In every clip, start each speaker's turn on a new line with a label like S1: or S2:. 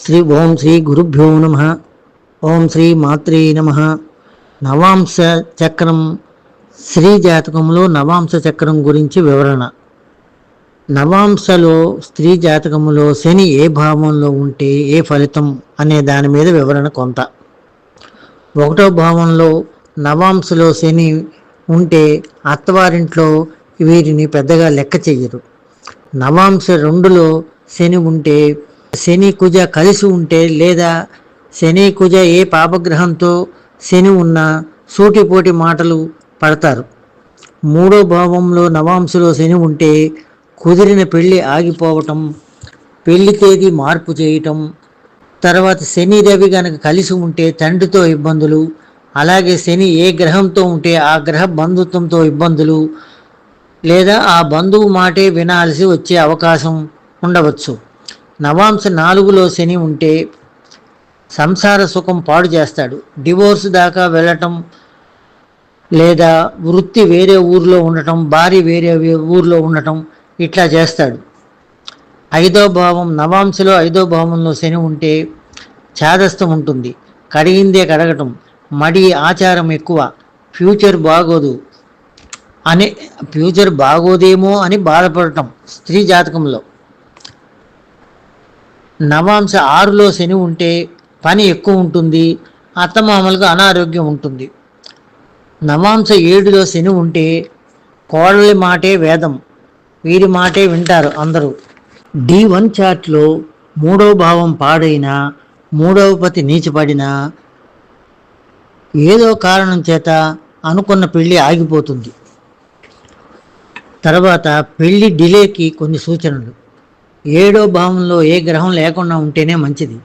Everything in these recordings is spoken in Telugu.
S1: శ్రీ ఓం శ్రీ గురుభ్యో నమ. ఓం శ్రీ మాత్రే నమ. నవాంశ చక్రం శ్రీ జాతకంలో నవాంశ చక్రం గురించి వివరణ. నవాంశలో స్త్రీ జాతకములో శని ఏ భావంలో ఉంటే ఏ ఫలితం అనే దాని మీద వివరణ కొంత. ఒకటో భావంలో నవాంశలో శని ఉంటే అత్తవారింట్లో వీరిని పెద్దగా లెక్క చెయ్యరు. నవాంశ రెండులో శని ఉంటే శని కుజ కలిసి ఉంటే లేదా శని కుజ ఏ పాపగ్రహంతో శని ఉన్న సూటిపోటి మాటలు పడతారు. మూడో భావంలో నవాంశలో శని ఉంటే కుదిరిన పెళ్ళి ఆగిపోవటం పెళ్ళి తేదీ మార్పు చేయటం తర్వాత శని రవి గనక కలిసి ఉంటే తండ్రితో ఇబ్బందులు అలాగే శని ఏ గ్రహంతో ఉంటే ఆ గ్రహ బంధుత్వంతో ఇబ్బందులు లేదా ఆ బంధువు మాటే వినాల్సి వచ్చే అవకాశం ఉండవచ్చు. నవాంశ నాలుగులో శని ఉంటే సంసార సుఖం పాడు చేస్తాడు. డివోర్స్ దాకా వెళ్ళటం లేదా వృత్తి వేరే ఊర్లో ఉండటం భార్య వేరే ఊర్లో ఉండటం ఇట్లా చేస్తాడు. ఐదో భావం నవాంశలో ఐదో భావంలో శని ఉంటే ఛాదస్థం ఉంటుంది. కడిగిందే కడగటం మడి ఆచారం ఎక్కువ ఫ్యూచర్ బాగోదు అనే ఫ్యూచర్ బాగోదేమో అని బాధపడటం స్త్రీ జాతకంలో. నవాంశ ఆరులో శని ఉంటే పని ఎక్కువ ఉంటుంది అత్తమామలకు అనారోగ్యం ఉంటుంది. నవాంశ ఏడులో శని ఉంటే కోడలి మాటే వేదం వీరి మాటే వింటారు అందరూ. డి వన్ చార్ట్లో మూడవ భావం పాడైనా మూడవ పతి నీచపడినా ఏదో కారణం చేత అనుకున్న పెళ్ళి ఆగిపోతుంది. తర్వాత పెళ్ళి డిలేకి కొన్ని సూచనలు. ఏడో భావంలో ఏ గ్రహం లేకుండా ఉంటేనే మంచిది.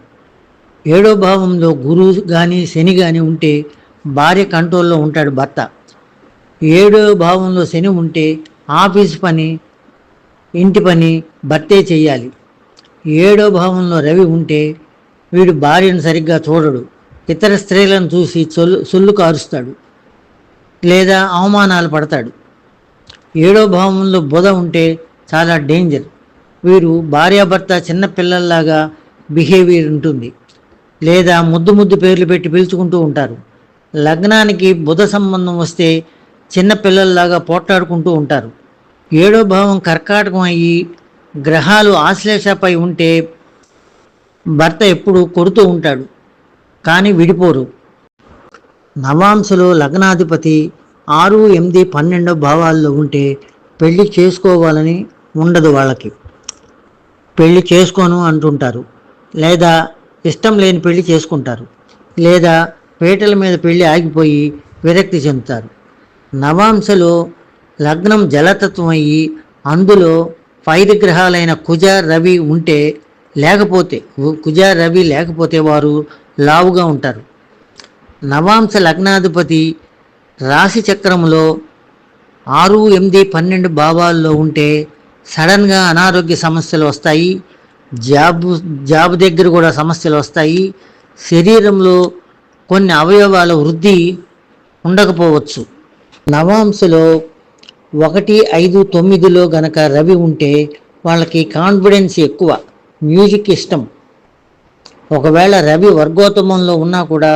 S1: ఏడో భావంలో గురువు కానీ శని కానీ ఉంటే భార్య కంట్రోల్లో ఉంటాడు భర్త. ఏడో భావంలో శని ఉంటే ఆఫీస్ పని ఇంటి పని భర్తే చెయ్యాలి ఏడో భావంలో రవి ఉంటే వీడు భార్యను సరిగ్గా చూడడు. ఇతర స్త్రీలను చూసి చొల్లు సొల్లు కారుస్తాడు లేదా అవమానాలు పడతాడు. ఏడో భావంలో బుధ ఉంటే చాలా డేంజర్. వీరు భార్యాభర్త చిన్నపిల్లల్లాగా బిహేవియర్ ఉంటుంది. లేదా ముద్దు ముద్దు పేర్లు పెట్టి పిలుచుకుంటూ ఉంటారు. లగ్నానికి బుధ సంబంధం వస్తే చిన్న పిల్లల్లాగా పోట్లాడుకుంటూ ఉంటారు. ఏడో భావం కర్కాటకం అయ్యి గ్రహాలు ఆశ్లేషపై ఉంటే భర్త ఎప్పుడు కొడుతూ ఉంటాడు కానీ విడిపోరు. నవాంశలో లగ్నాధిపతి ఆరు ఎనిమిది పన్నెండో భావాల్లో ఉంటే పెళ్ళి చేసుకోవాలని ఉండదు వాళ్ళకి. పెళ్ళి చేసుకోను అంటుంటారు. లేదా ఇష్టం లేని పెళ్ళి చేసుకుంటారు. లేదా పీటల మీద పెళ్ళి ఆగిపోయి విరక్తి చెందుతారు. నవాంశలో లగ్నం జలతత్వం అయ్యి అందులో పైరు గ్రహాలైన కుజ రవి ఉంటే లేకపోతే కుజ రవి లేకపోతే వారు లావుగా ఉంటారు. నవాంశ లగ్నాధిపతి రాశి చక్రంలో ఆరు ఎనిమిది పన్నెండు భావాల్లో ఉంటే సడన్గా అనారోగ్య సమస్యలు వస్తాయి జాబ్ జాబ్ దగ్గర కూడా సమస్యలు వస్తాయి. శరీరంలో కొన్ని అవయవాల వృద్ధి ఉండకపోవచ్చు. నవాంశలో ఒకటి ఐదు తొమ్మిదిలో గనక రవి ఉంటే వాళ్ళకి కాన్ఫిడెన్స్ ఎక్కువ మ్యూజిక్ ఇష్టం. ఒకవేళ రవి వర్గోత్తమంలో ఉన్నా కూడా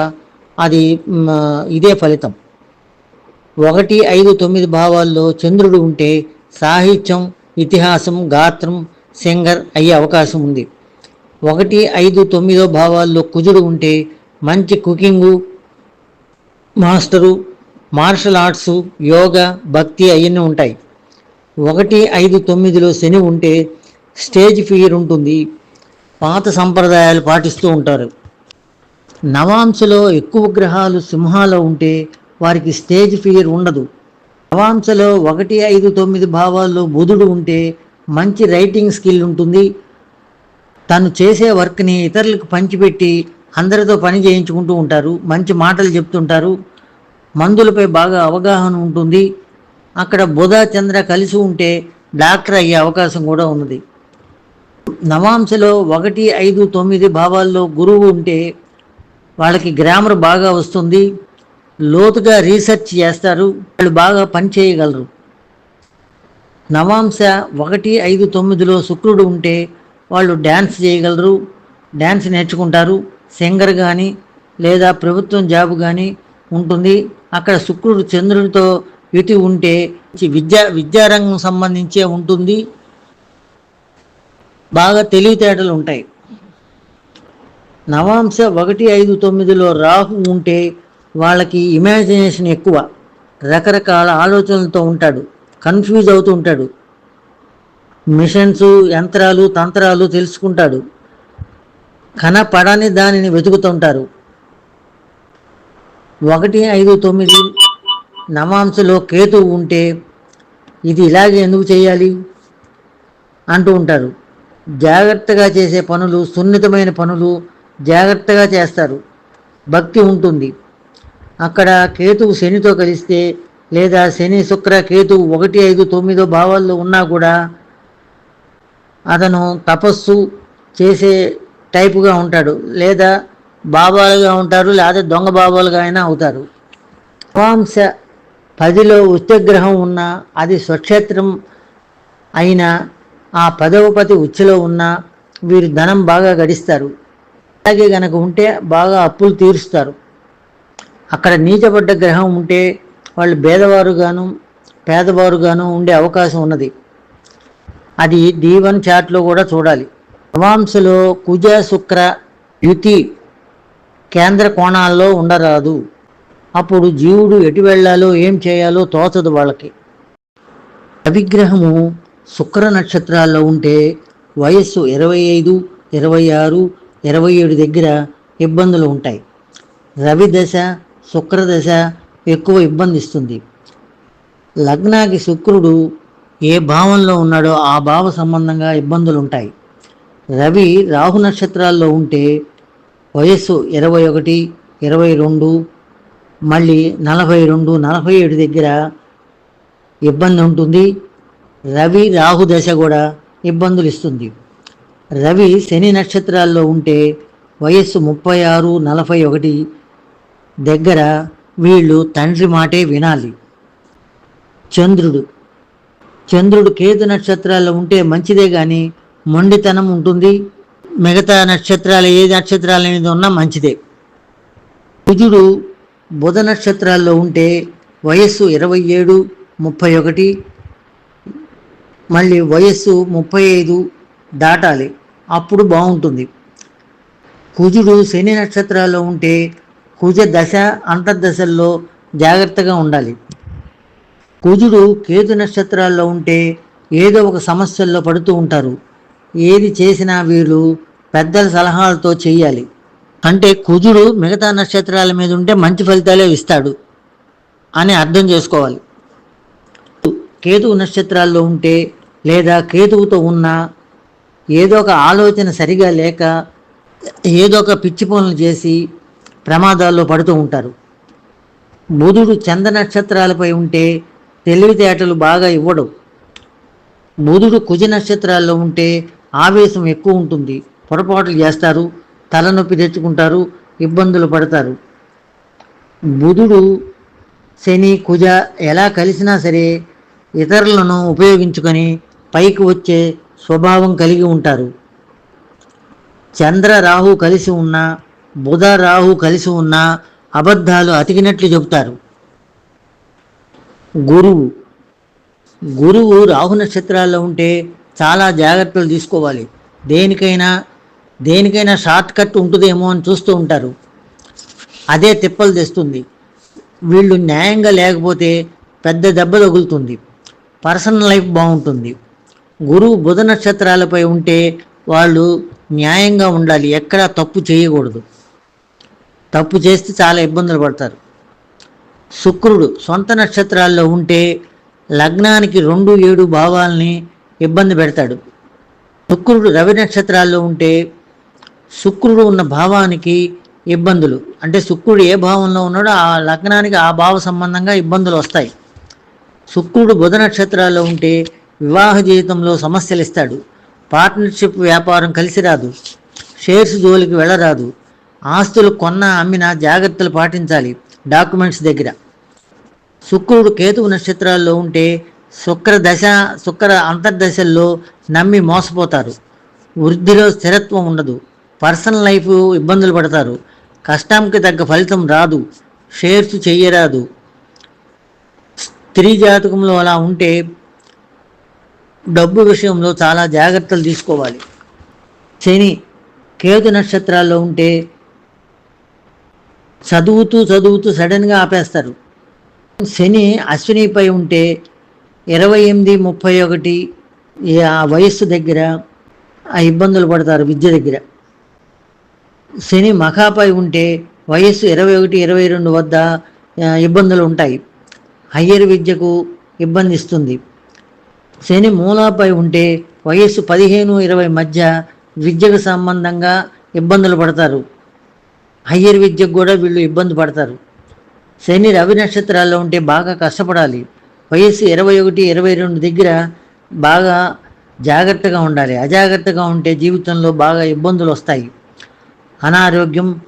S1: అది ఇదే ఫలితం. ఒకటి ఐదు తొమ్మిది భావాల్లో చంద్రుడు ఉంటే సాహిత్యం ఇతిహాసం గాత్రం సింగర్ అయ్యే అవకాశం ఉంది. ఒకటి ఐదు తొమ్మిదో భావాల్లో కుజుడు ఉంటే మంచి కుకింగు మాస్టరు మార్షల్ ఆర్ట్స్ యోగా భక్తి అవన్నీ ఉంటాయి. ఒకటి ఐదు తొమ్మిదిలో శని ఉంటే స్టేజ్ ఫియర్ ఉంటుంది. పాత సంప్రదాయాలు పాటిస్తూ ఉంటారు. నవాంశలో ఎక్కువ గ్రహాలు సింహాలో ఉంటే వారికి స్టేజ్ ఫియర్ ఉండదు. నవాంశలో ఒకటి ఐదు తొమ్మిది భావాల్లో బుధుడు ఉంటే మంచి రైటింగ్ స్కిల్ ఉంటుంది. తను చేసే వర్క్ని ఇతరులకు పంచిపెట్టి అందరితో పని చేయించుకుంటూ ఉంటారు. మంచి మాటలు చెప్తుంటారు. మందులపై బాగా అవగాహన ఉంటుంది. అక్కడ బుధ చంద్ర కలిసి ఉంటే డాక్టర్ అయ్యే అవకాశం కూడా ఉన్నది. నవాంశలో ఒకటి ఐదు తొమ్మిది భావాల్లో గురువు ఉంటే వాళ్ళకి గ్రామర్ బాగా వస్తుంది. లోతుగా రీసెర్చ్ చేస్తారు. వాళ్ళు బాగా పని చేయగలరు. నవాంశ ఒకటి ఐదు తొమ్మిదిలో శుక్రుడు ఉంటే వాళ్ళు డ్యాన్స్ చేయగలరు. డ్యాన్స్ నేర్చుకుంటారు. సింగర్ కానీ లేదా ప్రభుత్వం జాబ్ కానీ ఉంటుంది. అక్కడ శుక్రుడు చంద్రుడితో యుతి ఉంటే విద్యా విద్యారంగం సంబంధించే ఉంటుంది. బాగా తెలివితేటలు ఉంటాయి. నవాంశ ఒకటి ఐదు తొమ్మిదిలో రాహు ఉంటే వాళ్ళకి ఇమాజినేషన్ ఎక్కువ. రకరకాల ఆలోచనలతో ఉంటాడు. కన్ఫ్యూజ్ అవుతూ ఉంటాడు. మిషన్స్ యంత్రాలు తంత్రాలు తెలుసుకుంటాడు. కనపడని దానిని వెతుకుతుంటారు ఒకటి ఐదు తొమ్మిది నవాంశలో కేతు ఉంటే ఇది ఇలాగే ఎందుకు చేయాలి? అంటూ ఉంటారు. జాగ్రత్తగా చేసే పనులు సున్నితమైన పనులు జాగ్రత్తగా చేస్తారు. భక్తి ఉంటుంది. అక్కడ కేతువు శనితో కలిస్తే లేదా శని శుక్ర కేతువు ఒకటి ఐదు తొమ్మిదో భావాల్లో ఉన్నా కూడా అతను తపస్సు చేసే టైపుగా ఉంటాడు. లేదా బాబాలుగా ఉంటారు లేదా దొంగ బాబాలుగా అయినా అవుతారు. నవాంశ పదిలో ఉచ్చగ్రహం ఉన్న అది స్వక్షేత్రం అయినా ఆ పదవపతి ఉచ్చలో ఉన్న వీరు ధనం బాగా గడిస్తారు. అలాగే గనక ఉంటే బాగా అప్పులు తీరుస్తారు. అక్కడ నీచబడ్డ గ్రహం ఉంటే వాళ్ళు భేదవారుగాను పేదవారుగాను ఉండే అవకాశం ఉన్నది. అది దీవన్ చాట్లో కూడా చూడాలి. అవాంశలో కుజ శుక్ర యుతి కేంద్ర కోణాల్లో ఉండరాదు. అప్పుడు జీవుడు ఎటు వెళ్ళాలో ఏం చేయాలో తోచదు వాళ్ళకి. అవిగ్రహము శుక్ర నక్షత్రాల్లో ఉంటే వయస్సు ఇరవై ఐదు ఇరవై ఆరు ఇరవై ఏడు దగ్గర ఇబ్బందులు ఉంటాయి. రవి దశ శుక్రదశ ఎక్కువ ఇబ్బంది ఇస్తుంది. లగ్నాకి శుక్రుడు ఏ భావంలో ఉన్నాడో ఆ భావ సంబంధంగా ఇబ్బందులు ఉంటాయి రవి రాహు నక్షత్రాల్లో ఉంటే వయస్సు ఇరవై ఒకటి ఇరవై రెండు మళ్ళీ నలభై రెండు నలభై ఏడు దగ్గర ఇబ్బంది ఉంటుంది. రవి రాహు దశ కూడా ఇబ్బందులు ఇస్తుంది. రవి శని నక్షత్రాల్లో ఉంటే వయస్సు ముప్పై ఆరు నలభై ఒకటి దగ్గర వీళ్ళు తండ్రి మాటే వినాలి. చంద్రుడు. చంద్రుడు కేతు నక్షత్రాల్లో ఉంటే మంచిదే కానీ మొండితనం ఉంటుంది. మిగతా నక్షత్రాలు ఏ నక్షత్రాలు అనేది ఉన్నా మంచిదే. కుజుడు బుధ నక్షత్రాల్లో ఉంటే వయస్సు ఇరవై ఏడు ముప్పై ఒకటి మళ్ళీ వయస్సు ముప్పై ఐదు దాటాలి. అప్పుడు బాగుంటుంది. కుజుడు శని నక్షత్రాల్లో ఉంటే కుజ దశ అంతర్దశల్లో జాగ్రత్తగా ఉండాలి. కుజుడు కేతు నక్షత్రాల్లో ఉంటే ఏదో ఒక సమస్యల్లో పడుతూ ఉంటారు. ఏది చేసినా వీళ్ళు పెద్దల సలహాలతో చేయాలి అంటే కుజుడు మిగతా నక్షత్రాల మీద ఉంటే మంచి ఫలితాలే ఇస్తాడు అని అర్థం చేసుకోవాలి. కేతువు నక్షత్రాల్లో ఉంటే లేదా కేతువుతో ఉన్న ఏదో ఒక ఆలోచన సరిగా లేక ఏదో ఒక పిచ్చి పనులు చేసి ప్రమాదాల్లో పడుతూ ఉంటారు. బుధుడు చంద నక్షత్రాలపై ఉంటే తెలివితేటలు బాగా ఇవ్వడు. బుధుడు కుజ నక్షత్రాల్లో ఉంటే ఆవేశం ఎక్కువ ఉంటుంది. పొరపాట్లు చేస్తారు తలనొప్పి తెచ్చుకుంటారు ఇబ్బందులు పడతారు. బుధుడు శని కుజ ఎలా కలిసినా సరే ఇతరులను ఉపయోగించుకొని పైకి వచ్చే స్వభావం కలిగి ఉంటారు. చంద్ర రాహు కలిసి ఉన్న బుధ రాహు కలిసి ఉన్న అబద్ధాలు అతికినట్లు చెబుతారు. గురువు. గురువు రాహు నక్షత్రాల్లో ఉంటే చాలా జాగ్రత్తలు తీసుకోవాలి. దేనికైనా దేనికైనా షార్ట్ కట్ ఉంటుందేమో అని చూస్తూ ఉంటారు. అదే తిప్పలు తెస్తుంది. వీళ్ళు న్యాయంగా లేకపోతే పెద్ద దెబ్బ తగులుతుంది. పర్సనల్ లైఫ్ బాగుంటుంది. గురువు బుధ నక్షత్రాలపై ఉంటే వాళ్ళు న్యాయంగా ఉండాలి. ఎక్కడా తప్పు చేయకూడదు. తప్పు చేస్తే చాలా ఇబ్బందులు పడతారు. శుక్రుడు సొంత నక్షత్రాల్లో ఉంటే లగ్నానికి రెండు ఏడు భావాల్ని ఇబ్బంది పెడతాడు. శుక్రుడు రవి నక్షత్రాల్లో ఉంటే శుక్రుడు ఉన్న భావానికి ఇబ్బందులు. అంటే శుక్రుడు ఏ భావంలో ఉన్నాడో ఆ లగ్నానికి ఆ భావ సంబంధంగా ఇబ్బందులు వస్తాయి. శుక్రుడు బుధ నక్షత్రాల్లో ఉంటే వివాహ జీవితంలో సమస్యలు ఇస్తాడు. పార్ట్నర్షిప్ వ్యాపారం కలిసి రాదు. షేర్స్ జోలికి వెళ్ళరాదు. ఆస్తులు కొన్న అమ్మిన జాగ్రత్తలు పాటించాలి. డాక్యుమెంట్స్ దగ్గర. శుక్రుడు కేతువు నక్షత్రాల్లో ఉంటే శుక్ర దశ శుక్ర అంతర్దశల్లో నమ్మి మోసపోతారు. వృద్ధిలో స్థిరత్వం ఉండదు. పర్సనల్ లైఫ్ ఇబ్బందులు పడతారు. కష్టానికి తగ్గ ఫలితం రాదు. షేర్స్ చెయ్యరాదు. స్త్రీ జాతకంలో అలా ఉంటే డబ్బు విషయంలో చాలా జాగ్రత్తలు తీసుకోవాలి. శని కేతు నక్షత్రాల్లో ఉంటే చదువుతూ చదువుతూ సడన్గా ఆపేస్తారు. శని అశ్వినిపై ఉంటే ఇరవై ఎనిమిది ముప్పై ఒకటి ఆ వయస్సు దగ్గర ఆ ఇబ్బందులు పడతారు విద్య దగ్గర. శని మఖాపై ఉంటే వయస్సు ఇరవై ఒకటి ఇరవై రెండు వద్ద ఇబ్బందులు ఉంటాయి. హయ్యర్ విద్యకు ఇబ్బంది ఇస్తుంది. శని మూలాపై ఉంటే వయస్సు పదిహేను ఇరవై మధ్య విద్యకు సంబంధంగా ఇబ్బందులు పడతారు. హయ్యర్ విద్యకు కూడా వీళ్ళు ఇబ్బంది పడతారు. శని రవి నక్షత్రాల్లో ఉంటే బాగా కష్టపడాలి. వయస్సు ఇరవై ఒకటి ఇరవై రెండు దగ్గర బాగా జాగ్రత్తగా ఉండాలి. అజాగ్రత్తగా ఉంటే జీవితంలో బాగా ఇబ్బందులు వస్తాయి. అనారోగ్యం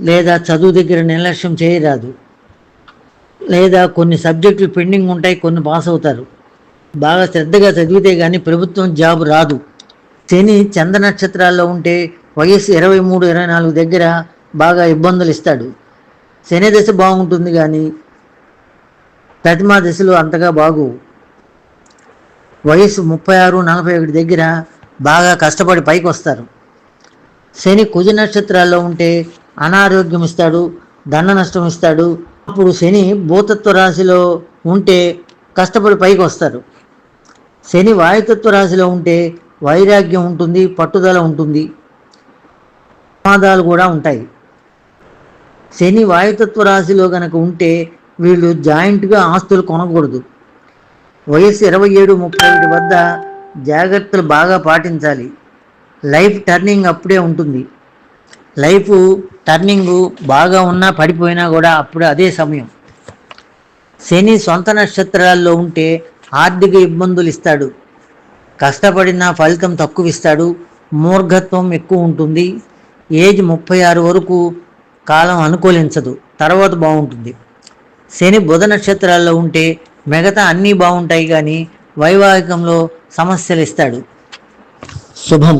S1: లేదా చదువు దగ్గర నిర్లక్ష్యం చేయరాదు. లేదా కొన్ని సబ్జెక్టులు పెండింగ్ ఉంటాయి కొన్ని పాస్ అవుతారు. బాగా శ్రద్ధగా చదివితే కానీ ప్రభుత్వం జాబ్ రాదు. శని చంద్ర నక్షత్రాల్లో ఉంటే వయస్సు ఇరవై మూడు ఇరవై నాలుగు దగ్గర బాగా ఇబ్బందులు ఇస్తాడు. శని దశ బాగుంటుంది కానీ ప్రతిమా దశలు అంతగా బాగు. వయసు ముప్పై ఆరు నలభై ఒకటి దగ్గర బాగా కష్టపడి పైకి వస్తారు. శని కుజ నక్షత్రాల్లో ఉంటే అనారోగ్యం ఇస్తాడు దండ నష్టం ఇస్తాడు. అప్పుడు శని భూతత్వ రాశిలో ఉంటే కష్టపడి పైకి వస్తారు. శని వాయుతత్వ రాశిలో ఉంటే వైరాగ్యం ఉంటుంది పట్టుదల ఉంటుంది. ప్రమాదాలు కూడా ఉంటాయి. శని వాయుతత్వ రాశిలో కనుక ఉంటే వీళ్ళు జాయింట్గా ఆస్తులు కొనకూడదు. వయస్సు ఇరవై ఏడు ముప్పై ఒకటి వద్ద జాగ్రత్తలు బాగా పాటించాలి. లైఫ్ టర్నింగ్ అప్పుడే ఉంటుంది. లైఫ్ టర్నింగ్ బాగా ఉన్నా పడిపోయినా కూడా అప్పుడు అదే సమయం. శని సొంత నక్షత్రాల్లో ఉంటే ఆర్థిక ఇబ్బందులు ఇస్తాడు. కష్టపడిన ఫలితం తక్కువ ఇస్తాడు. మూర్ఘత్వం ఎక్కువ ఉంటుంది. ఏజ్ ముప్పై ఆరు వరకు కాలం అనుకూలించదు తర్వాత బాగుంటుంది. శని బుధ నక్షత్రాల్లో ఉంటే మిగతా అన్నీ బాగుంటాయి కానీ వైవాహికంలో సమస్యలు ఇస్తాడు. శుభం.